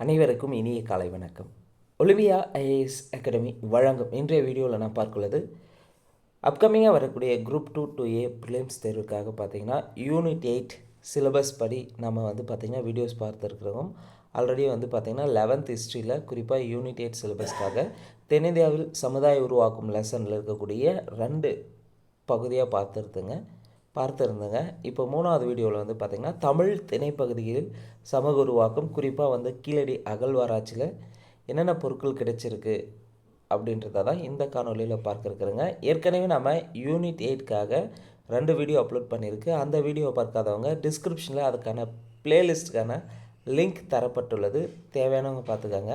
அனைவருக்கும் இனிய காலை வணக்கம். ஒலிவியா ஐஏஎஸ் அகாடமி வழங்கும் இன்றைய வீடியோவில் நான் பார்க்குள்ளது அப்கமிங்காக வரக்கூடிய group two two A prelims தேர்வுக்காக பார்த்தீங்கன்னா யூனிட் எயிட் சிலபஸ் படி நம்ம வந்து பார்த்திங்கன்னா வீடியோஸ் பார்த்துருக்குறோம். ஆல்ரெடி வந்து பார்த்திங்கன்னா லெவன்த் ஹிஸ்ட்ரியில் குறிப்பாக யூனிட் எயிட் சிலபஸ்க்காக தென்னிந்தியாவில் சமுதாய உருவாக்கும் லெசனில் இருக்கக்கூடிய ரெண்டு பகுதியாக பார்த்துருந்துங்க பார்த்துருந்தேங்க. இப்போ மூணாவது வீடியோவில் வந்து பார்த்திங்கன்னா தமிழ் திணைப்பகுதியில் சமூக உருவாக்கம் குறிப்பாக வந்து கீழடி அகழ்வாராய்ச்சியில் என்னென்ன பொருட்கள் கிடைச்சிருக்கு அப்படின்றத தான் இந்த காணொலியில் பார்க்க இருக்கிறேங்க ஏற்கனவே நம்ம யூனிட் எயிட்காக ரெண்டு வீடியோ அப்லோட் பண்ணியிருக்கு. அந்த வீடியோ பார்க்காதவங்க டிஸ்கிரிப்ஷனில் அதுக்கான ப்ளேலிஸ்ட்டுக்கான லிங்க் தரப்பட்டுள்ளது. தேவையானவங்க பார்த்துக்கோங்க.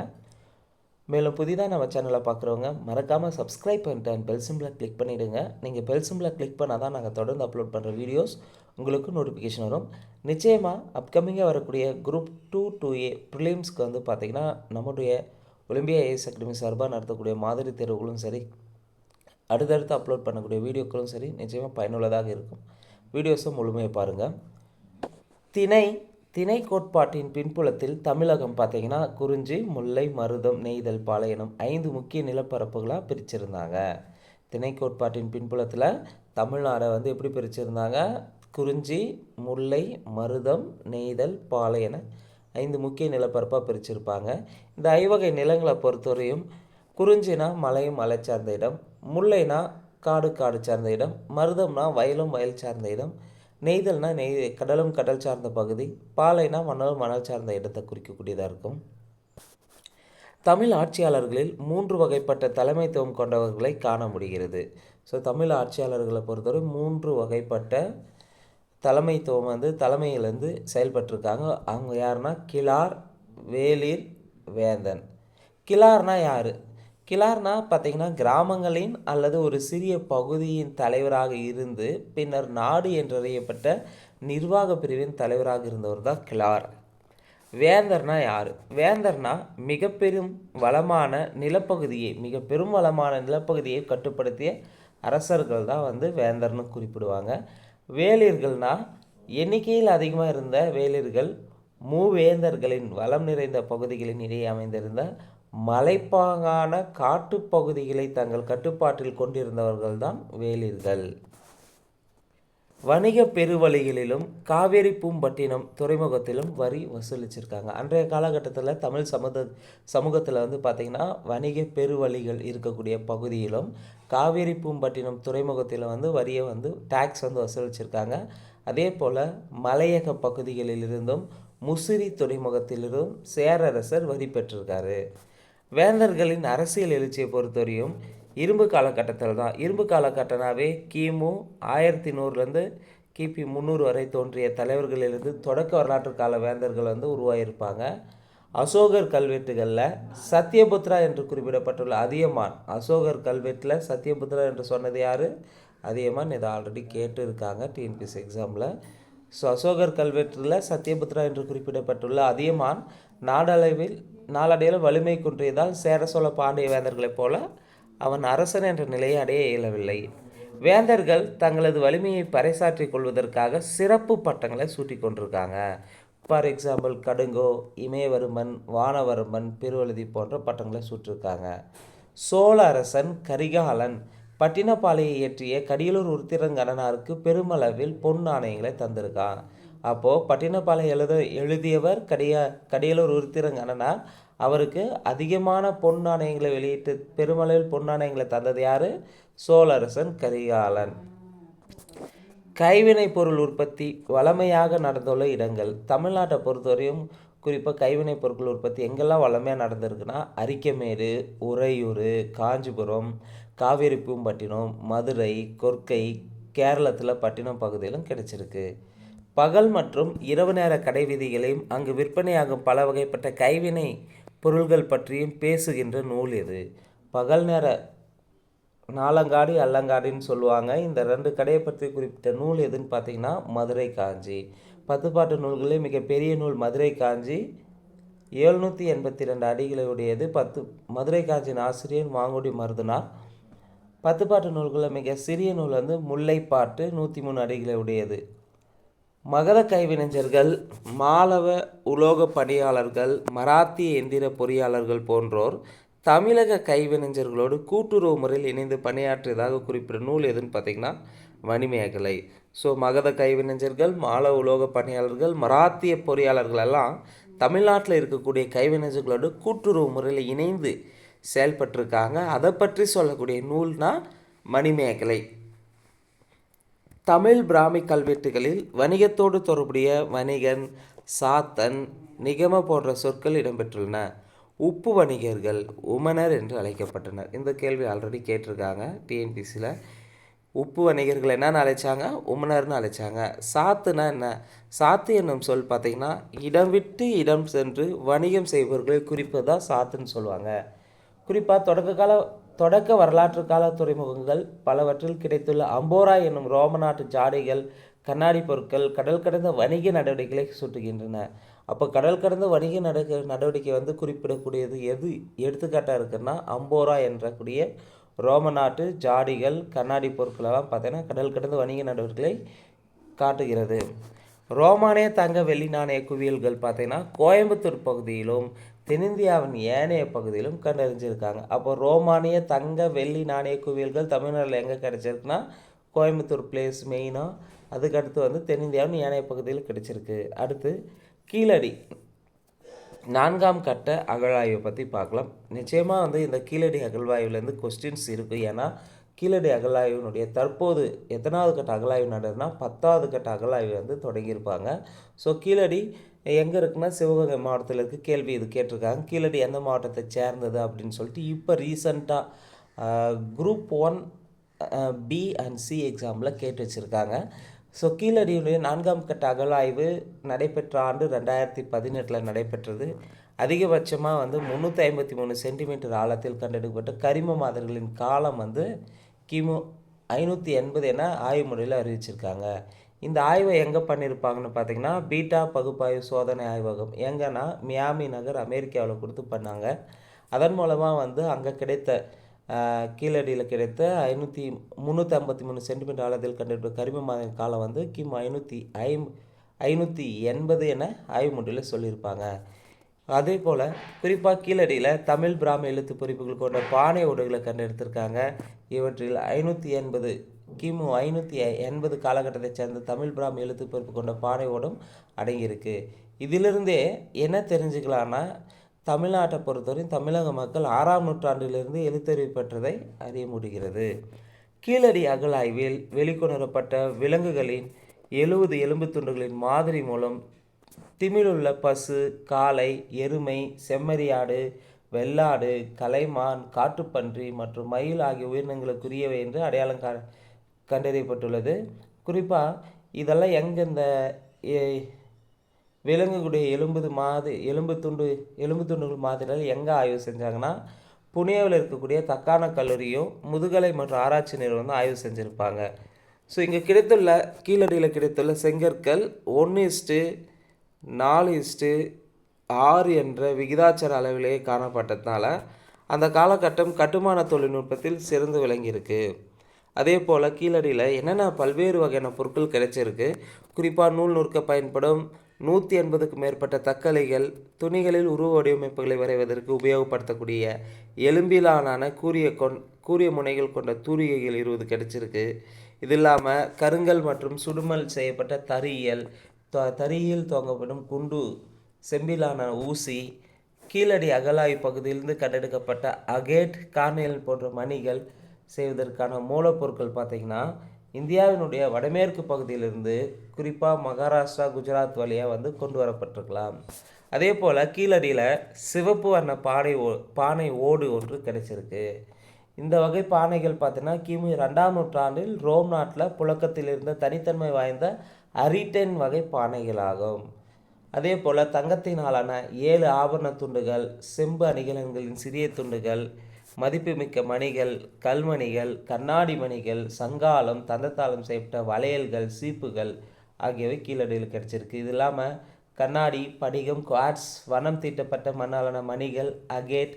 மேலும் புதிதாக நம்ம சேனலை பார்க்குறவங்க மறக்காமல் சப்ஸ்கிரைப் பண்ணிட்டு அண்ட் பெல் சிம்பிளை கிளிக் பண்ணிவிடுங்க நீங்கள் பெல் சிம்பிளை கிளிக் பண்ணால் தான் நாங்கள் தொடர்ந்து அப்லோட் பண்ணுற வீடியோஸ் உங்களுக்கு நோட்டிஃபிகேஷன் வரும். நிச்சயமாக அப்கமிங்காக வரக்கூடிய குரூப் டூ டூ ஏ ப்ரிலிம்ஸ்க்கு வந்து பார்த்திங்கன்னா நம்முடைய ஒலிம்பியா ஏஎஸ் அகாடமி சார்பாக நடத்தக்கூடிய மாதிரி தேர்வுகளும் சரி அடுத்தடுத்து அப்லோட் பண்ணக்கூடிய வீடியோக்களும் சரி நிச்சயமாக பயனுள்ளதாக இருக்கும். வீடியோஸும் முழுமையாக பாருங்கள் திணை திணை கோட்பாட்டின் பின்புலத்தில் தமிழகம் பார்த்தீங்கன்னா குறிஞ்சி முல்லை மருதம் நெய்தல் பாளையனம் ஐந்து முக்கிய நிலப்பரப்புகளாக பிரிச்சிருந்தாங்க. திணை கோட்பாட்டின் பின்புலத்தில் தமிழ்நாடை வந்து எப்படி பிரிச்சிருந்தாங்க? குறிஞ்சி முல்லை மருதம் நெய்தல் பாளையன ஐந்து முக்கிய நிலப்பரப்பாக பிரிச்சிருப்பாங்க. இந்த ஐவகை நிலங்களை பொறுத்தவரையும் குறிஞ்சினா மலையும் மலை சார்ந்த இடம் முல்லைனா காடு காடு சார்ந்த இடம் மருதம்னா வயலும் வயல் சார்ந்த இடம் நெய்தல்னா நெய் கடலும் கடல் சார்ந்த பகுதி பாலைனா மணலும் மணல் சார்ந்த இடத்தை குறிக்கக்கூடியதாக இருக்கும். தமிழ் ஆட்சியாளர்களில் மூன்று வகைப்பட்ட தலைமைத்துவம் கொண்டவர்களை காண முடிகிறது. ஸோ தமிழ் ஆட்சியாளர்களை பொறுத்தவரை மூன்று வகைப்பட்ட தலைமைத்துவம் வந்து தலைமையிலேருந்து செயல்பட்டிருக்காங்க. அவங்க யாருன்னா கிளார் வேலிர் வேந்தன். கிளார்னா யார்? கிளார்னா பார்த்திங்கன்னா கிராமங்களின் அல்லது ஒரு சிறிய பகுதியின் தலைவராக இருந்து பின்னர் நாடு என்றறியப்பட்ட நிர்வாக பிரிவின் தலைவராக இருந்தவர் தான் கிளார். வேந்தர்னா யார்? வேந்தர்னா மிக பெரும் வளமான நிலப்பகுதியை மிக பெரும் வளமான நிலப்பகுதியை கட்டுப்படுத்திய அரசர்கள் தான் வந்து வேந்தர்னு குறிப்பிடுவாங்க. வேலிர்கள்னா எண்ணிக்கையில் அதிகமாக இருந்த வேலிர்கள் மூவேந்தர்களின் வளம் நிறைந்த பகுதிகளின் இடையே அமைந்திருந்த மலைப்பாங்கான காட்டுப்பகுதிகளை தங்கள் கட்டுப்பாட்டில் கொண்டிருந்தவர்கள் தான் வேலிர்கள். வணிக பெருவழிகளிலும் காவேரி பூம்பட்டினம் துறைமுகத்திலும் வரி வசூலிச்சிருக்காங்க. அன்றைய காலகட்டத்தில் தமிழ் சமுத சமூகத்தில் வந்து பார்த்திங்கன்னா வணிக பெருவழிகள் இருக்கக்கூடிய பகுதியிலும் காவேரி பூம்பட்டினம் துறைமுகத்தில் வந்து வரியை வந்து டேக்ஸ் வந்து வசூலிச்சிருக்காங்க. அதே போல் மலையக பகுதிகளிலிருந்தும் முசிறி துறைமுகத்திலிருந்தும் சேரரசர் வரி பெற்றிருக்காரு. வேந்தர்களின் அரசியல் எழுச்சியை பொறுத்தவரையும் இரும்பு காலகட்டத்தில் தான். இரும்பு காலகட்டனாவே கிமு ஆயிரத்தி நூறுலேருந்து கிபி முந்நூறு வரை தோன்றிய தலைவர்களிலிருந்து தொடக்க வரலாற்று கால வேந்தர்கள் வந்து உருவாகியிருப்பாங்க அசோகர் கல்வெட்டுகளில் சத்யபுத்ரா என்று குறிப்பிடப்பட்டுள்ள அதியமான் அசோகர் கல்வெட்டில் சத்யபுத்ரா என்று சொன்னது யார்? அதியமான் இதை ஆல்ரெடி கேட்டு இருக்காங்க டிஎன்பிஎஸ் எக்ஸாமில் ஸோ அசோகர் கல்வெட்டில் சத்யபுத்ரா என்று குறிப்பிடப்பட்டுள்ள அதியமான் நாடளவில் நாளடைவில் வலிமை குன்றியதால் சேர சோழ பாண்டிய வேந்தர்களைப் போல அவன் அரசன் என்ற நிலையை அடைய இயலவில்லை. வேந்தர்கள் தங்களது வலிமையை பறைசாற்றிக் கொள்வதற்காக சிறப்பு பட்டங்களை சூட்டி கொண்டிருக்காங்க. ஃபார் எக்ஸாம்பிள் கடுங்கோ இமயவர்மன் வானவர்மன் பெருவழுதி போன்ற பட்டங்களை சூட்டிருக்காங்க. சோழ அரசன் கரிகாலன் பட்டினப்பாளையை இயற்றிய கடியலூர் உருத்திரங்கடனாருக்கு பெருமளவில் பொன் நாணயங்களை தந்திருக்கான். அப்போது பட்டினப்பாளையம் எழுத எழுதியவர் கடிய கடியலூர் உருத்திரங்கண்ணனா. அவருக்கு அதிகமான பொன் நாணயங்களை வெளியிட்டு பெருமளவில் பொன் நாணயங்களை தந்தது யார்? சோழரசன் கரிகாலன். கைவினை பொருள் உற்பத்தி வளமையாக நடந்துள்ள இடங்கள். தமிழ்நாட்டை பொறுத்தவரையும் குறிப்பாக கைவினை பொருட்கள் உற்பத்தி எங்கெல்லாம் வளமையாக நடந்திருக்குன்னா அரிக்கமேடு உறையூர் காஞ்சிபுரம் காவேரி பூம்பட்டினம் மதுரை கொர்க்கை கேரளத்தில் பட்டினம் பகுதியிலும் கிடைச்சிருக்கு. பகல் மற்றும் இரவு நேர கடை விதிகளையும் அங்கு விற்பனையாகும் பல வகைப்பட்ட கைவினை பொருள்கள் பற்றியும் பேசுகின்ற நூல் இது. பகல் நேர நாலங்காடி அல்லங்காடின்னு சொல்லுவாங்க. இந்த ரெண்டு கடையை பற்றி குறிப்பிட்ட நூல் எதுன்னு பார்த்தீங்கன்னா மதுரை காஞ்சி. பத்துப்பாட்டு நூல்களே மிகப்பெரிய நூல் மதுரை காஞ்சி. எழுநூற்றி எண்பத்தி ரெண்டு அடிகளை உடையது பத்து மதுரை காஞ்சியின் ஆசிரியர் மாங்குடி மருதுனார். பத்துப்பாட்டு நூல்களில் மிக சிறிய நூல் வந்து முல்லைப்பாட்டு நூற்றி மூணு அடிகளை உடையது மகத கைவினைஞர்கள் மாலவ உலோக பணியாளர்கள் மராத்திய எந்திர பொறியாளர்கள் போன்றோர் தமிழக கைவினைஞர்களோடு கூட்டுறவு முறையில் இணைந்து பணியாற்றியதாக குறிப்பிட்ட நூல் எதுன்னு பார்த்தீங்கன்னா மணிமேகலை ஸோ மகத கைவினைஞர்கள் மாலவ உலோக பணியாளர்கள் மராத்திய பொறியாளர்கள் எல்லாம் தமிழ்நாட்டில் இருக்கக்கூடிய கைவினைஞர்களோடு கூட்டுறவு முறையில் இணைந்து செயல்பட்டிருக்காங்க. அதை பற்றி சொல்லக்கூடிய நூல்னால் மணிமேகலை தமிழ் பிராமி கல்வெட்டுகளில் வணிகத்தோடு தொடர்புடைய வணிகன் சாத்தன் நிகம போன்ற சொற்கள் இடம்பெற்றுள்ளன. உப்பு வணிகர்கள் உமனர் என்று அழைக்கப்பட்டனர். இந்த கேள்வி ஆல்ரெடி கேட்டிருக்காங்க. டிஎன்பிசியில் உப்பு வணிகர்கள் என்னென்னு அழைச்சாங்க உமனர்னு அழைச்சாங்க. சாத்துனா என்ன? சாத்து என்னும் சொல் பார்த்திங்கன்னா இடம் விட்டு இடம் சென்று வணிகம் செய்பவர்களை குறிப்பதாக சாத்துன்னு சொல்லுவாங்க. குறிப்பாக தொடக்க கால தொடக்க வரலாற்று கால துறைமுகங்கள் பலவற்றில் கிடைத்துள்ள அம்போரா என்னும் ரோம நாட்டு ஜாடைகள் கண்ணாடி பொருட்கள் கடல் கடந்த வணிக நடவடிக்கைகளை சுட்டுகின்றன. அப்போ கடல் கடந்த வணிக நட நடவடிக்கை வந்து குறிப்பிடக்கூடியது எது? எடுத்துக்காட்டாக இருக்குன்னா அம்போரா என்ற கூடிய ரோம நாட்டு ஜாடிகள் கண்ணாடி பொருட்களெல்லாம் பார்த்தீங்கன்னா கடல் கடந்த வணிக நடவடிக்கைகளை காட்டுகிறது. ரோமானிய தங்க வெள்ளி நாணய குவியல்கள் பார்த்தீங்கன்னா கோயம்புத்தூர் பகுதியிலும் தென்னிந்தியாவின் ஏனைய பகுதியிலும் கண்டறிஞ்சிருக்காங்க. அப்போ ரோமானிய தங்க வெள்ளி நாணய குவியல்கள் தமிழ்நாட்டில் எங்கே கிடச்சிருக்குன்னா கோயம்புத்தூர் பிளேஸ் மெயினாக அதுக்கடுத்து வந்து தென்னிந்தியாவின் ஏனைய பகுதியில் கிடச்சிருக்கு. அடுத்து கீழடி. நான்காம் கட்ட அகழாய்வை பற்றி பார்க்கலாம். நிச்சயமாக வந்து இந்த கீழடி அகழ்வாய்வுலேருந்து கொஸ்டின்ஸ் இருக்குது ஏன்னா கீழடி அகழாய்வினுடைய தற்போது எத்தனாவது கட்ட அகழாய்வு நடக்குதுன்னா பத்தாவது கட்ட அகழாய்வு வந்து தொடங்கியிருப்பாங்க. ஸோ கீழடி எங்கே இருக்குன்னா சிவகங்கை மாவட்டத்தில் இருக்குது கேள்வி இது கேட்டிருக்காங்க. கீழடி எந்த மாவட்டத்தை சேர்ந்தது அப்படின்னு சொல்லிட்டு இப்போ ரீசண்டாக group one B and C எக்ஸாமில் கேட்டு வச்சுருக்காங்க. ஸோ கீழடியுடைய நான்காம் கட்ட அகழாய்வு நடைபெற்ற ஆண்டு ரெண்டாயிரத்தி பதினெட்டில் நடைபெற்றது. அதிகபட்சமாக வந்து முந்நூற்றி ஐம்பத்தி மூணு சென்டிமீட்டர் ஆழத்தில் கண்டெடுக்கப்பட்ட கரிம மாதிரிகளின் காலம் வந்து கிமு ஐநூற்றி எண்பது என ஆய்வு முறையில் அறிவிச்சிருக்காங்க. இந்த ஆய்வை எங்கே பண்ணியிருப்பாங்கன்னு பார்த்தீங்கன்னா பீட்டா பகுப்பாய்வு சோதனை ஆய்வகம் எங்கன்னா மியாமி நகர் அமெரிக்காவில் கொடுத்து பண்ணாங்க. அதன் மூலமாக வந்து அங்கே கிடைத்த கீழடியில் கிடைத்த ஐநூற்றி முந்நூற்றி ஐம்பத்தி மூணு சென்டிமீட்டர் ஆழத்தில் கண்டெடுத்த கரிம மாதிரி காலம் வந்து கிமு ஐநூற்றி ஐம் ஐநூற்றி எண்பது என ஆய்வு முறையில் சொல்லியிருப்பாங்க. அதே போல் குறிப்பாக கீழடியில் தமிழ் பிராமி எழுத்து பொறிப்புகள் கொண்ட பானை ஓடுகளை கண்டெடுத்திருக்காங்க. இவற்றில் ஐநூற்றி எண்பது கிமு ஐநூற்றி எண்பது காலகட்டத்தைச் சேர்ந்த தமிழ் பிராமி எழுத்து பொறுப்பு கொண்ட பானை ஓடும் அடங்கியிருக்கு. இதிலிருந்தே என்ன தெரிஞ்சுக்கலான்னா தமிழ்நாட்டை பொறுத்தவரை தமிழக மக்கள் ஆறாம் நூற்றாண்டிலிருந்து எழுத்தறிவு பெற்றதை அறிய முடிகிறது. கீழடி அகழாய்வில் வெளிக்கொணரப்பட்ட விலங்குகளின் எழுபது எலும்பு துண்டுகளின் மாதிரி மூலம் திமிழுள்ள பசு காளை எருமை செம்மறியாடு வெள்ளாடு கலைமான் காட்டுப்பன்றி மற்றும் மயில் ஆகிய உயிரினங்களுக்குரியவை என்று அடையாளம் கா கண்டறியப்பட்டுள்ளது. குறிப்பாக இதெல்லாம் எங்கே இந்த விலங்குகளுடைய எலும்புது மாது எலும்பு துண்டு எலும்பு துண்டுகள் மாதிரிகள் எங்கே ஆய்வு செஞ்சாங்கன்னா புனேவில் இருக்கக்கூடிய தக்கான கல்லூரியும் முதுகலை மற்றும் ஆராய்ச்சி நிறுவனம் ஆய்வு செஞ்சுருப்பாங்க. ஸோ இங்கே கிடைத்துள்ள கீழடியில் கிடைத்துள்ள செங்கற்கள் ஒன்று இஸ்ட்டு நாலு இஸ்ட்டு ஆறு என்ற விகிதாச்சார அளவிலேயே காணப்பட்டதுனால அந்த காலகட்டம் கட்டுமான தொழில்நுட்பத்தில் சிறந்து விளங்கியிருக்கு. அதே போல் கீழடியில் என்னென்ன பல்வேறு வகையான பொருட்கள் கிடைச்சிருக்கு? குறிப்பாக நூல் நூற்க பயன்படும் நூற்றி எண்பதுக்கும் மேற்பட்ட தக்கலைகள் துணிகளில் உருவ வடிவமைப்புகளை வரைவதற்கு உபயோகப்படுத்தக்கூடிய எலும்பிலான கூரிய கொண் கூரிய முனைகள் கொண்ட தூரிகைகள் இருபது கிடைச்சிருக்கு. இது இல்லாமல் கருங்கல் மற்றும் சுடுமல் செய்யப்பட்ட தறியியல் தறியில் துவங்கப்படும் குண்டு செம்பிலான ஊசி கீழடி அகலாய் பகுதியிலிருந்து கண்டெடுக்கப்பட்ட அகேட் கார்னேல் போன்ற மணிகள் செய்வதற்கான மூலப்பொருட்கள் பார்த்திங்கன்னா இந்தியாவினுடைய வடமேற்கு பகுதியிலிருந்து குறிப்பாக மகாராஷ்டிரா குஜராத் வழியாக வந்து கொண்டு வரப்பட்டிருக்கலாம். அதே போல் கீழடியில் சிவப்பு வண்ண பானை ஓ பானை ஓடு ஒன்று கிடைச்சிருக்கு. இந்த வகை பானைகள் பார்த்தீங்கன்னா கிமு ரெண்டாம் நூற்றாண்டில் ரோம் நாட்டில் புழக்கத்தில் இருந்த தனித்தன்மை வாய்ந்த அரிட்டன் வகை பானைகளாகும். அதே போல் தங்கத்தினாலான ஏழு ஆபரண துண்டுகள் செம்பு அணிகலன்களின் சிறிய துண்டுகள் மதிப்புமிக்க மணிகள் கல்மணிகள் கண்ணாடி மணிகள் சங்காலம் தந்தத்தாளம் செய்யப்பட்ட வளையல்கள் சீப்புகள் ஆகியவை கீழடியில் கிடச்சிருக்கு. இது இல்லாமல் கண்ணாடி படிகம் குவாட்ஸ் வனம் தீட்டப்பட்ட மண்ணாலான மணிகள் அகேட்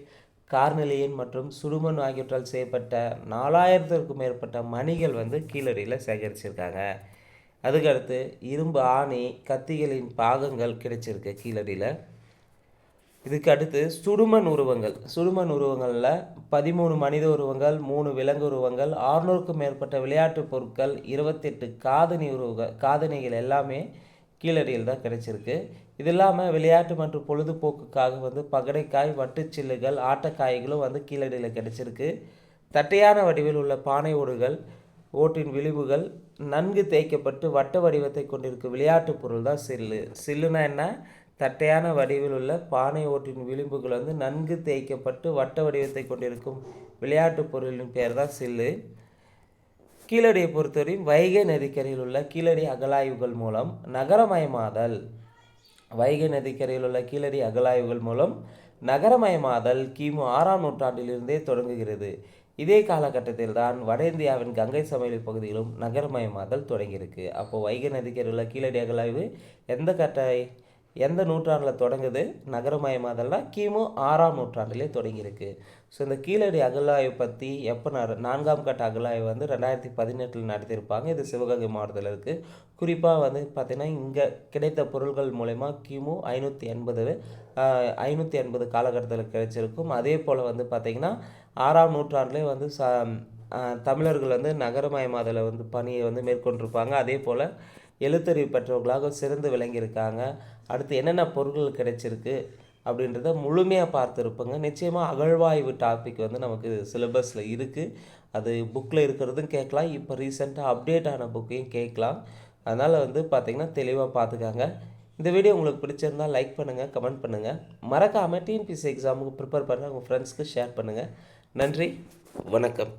கார்னிலியன் மற்றும் சுடுமண் ஆகியவற்றால் செய்யப்பட்ட நாலாயிரத்திற்கும் மேற்பட்ட மணிகள் வந்து கீழடியில் சேகரிச்சிருக்காங்க. அதுக்கடுத்து இரும்பு ஆணி கத்திகளின் பாகங்கள் கிடைச்சிருக்கு கீழடியில் இதுக்கு அடுத்து சுடுமண் உருவங்கள். சுடுமண் உருவங்களில் பதிமூணு மனித உருவங்கள் மூணு விலங்கு உருவங்கள் ஆறுநூறுக்கும் மேற்பட்ட விளையாட்டு பொருட்கள் இருபத்தெட்டு காதணி உருவங்கள் காதணிகள் எல்லாமே கீழடியில் தான் கிடைச்சிருக்கு. இது இல்லாமல் விளையாட்டு மற்றும் பொழுதுபோக்குக்காக வந்து பகடைக்காய் வட்டுச்சில்லுகள் ஆட்டக்காய்களும் வந்து கீழடியில் கிடைச்சிருக்கு. தட்டையான வடிவில் உள்ள பானை ஓடுகள் ஓட்டின் விளிம்புகள் நன்கு தேய்க்கப்பட்டு வட்ட வடிவத்தை கொண்டிருக்கும் விளையாட்டுப் பொருள் தான் சில்லு. சில்லுனா என்ன? தட்டையான வடிவில் உள்ள பானை ஓட்டின் விளிம்புகள் வந்து நன்கு தேய்க்கப்பட்டு வட்ட வடிவத்தை கொண்டிருக்கும் விளையாட்டுப் பொருளின் பெயர் தான் சில்லு. கீழடியை பொறுத்தவரையும் வைகை நதிக்கரையில் உள்ள கீழடி அகலாய்வுகள் மூலம் நகரமயமாதல். வைகை நதிக்கரையில் உள்ள கீழடி அகலாய்வுகள் மூலம் நகரமயமாதல் கிமு ஆறாம் நூற்றாண்டிலிருந்தே தொடங்குகிறது. இதே காலகட்டத்தில் தான் வட இந்தியாவின் கங்கை சமவெளி பகுதியிலும் நகரமயமாதல் தொடங்கியிருக்கு. அப்போது வைகை நதிக்கரையில் உள்ள கீழடி அகலாய்வு எந்த கட்ட எந்த நூற்றாண்டில் தொடங்குது? நகரமயமாதல்னா கிமு ஆறாம் நூற்றாண்டிலே தொடங்கியிருக்கு. ஸோ இந்த கீழடி அகலாயை பற்றி எப்போ ந நான்காம் கட்ட அகலாயை வந்து ரெண்டாயிரத்தி பதினெட்டில் நடத்தியிருப்பாங்க. இது சிவகங்கை மாவட்டத்தில் இருக்குது குறிப்பாக வந்து பார்த்திங்கன்னா இங்கே கிடைத்த பொருள்கள் மூலயமா கிமு ஐநூற்றி எண்பது ஐநூற்றி எண்பது காலகட்டத்தில் கிடைச்சிருக்கும். அதே போல் வந்து பார்த்திங்கன்னா ஆறாம் நூற்றாண்டுலேயே வந்து ச தமிழர்கள் வந்து நகரமயமாதலை வந்து பணியை வந்து மேற்கொண்டிருப்பாங்க. அதே போல் எழுத்தறிவு பெற்றவர்களாக சிறந்து விளங்கியிருக்காங்க. அடுத்து என்னென்ன பொருட்கள் கிடைச்சிருக்கு அப்படின்றத முழுமையாக பார்த்துருப்போங்க. நிச்சயமாக அகழ்வாய்வு டாபிக் வந்து நமக்கு சிலபஸில் இருக்குது அது புக்கில் இருக்கிறதும் கேட்கலாம். இப்போ ரீசெண்டாக அப்டேட் ஆன புக்கையும் கேட்கலாம். அதனால் வந்து பார்த்திங்கன்னா தெளிவாக பார்த்துக்காங்க இந்த வீடியோ உங்களுக்கு பிடிச்சிருந்தால் லைக் பண்ணுங்கள் கமெண்ட் பண்ணுங்கள் மறக்காமல் டிஎன்பிசி எக்ஸாமுக்கு ப்ரிப்பேர் பண்ண உங்கள் ஃப்ரெண்ட்ஸ்க்கு ஷேர் பண்ணுங்கள் நன்றி வணக்கம்.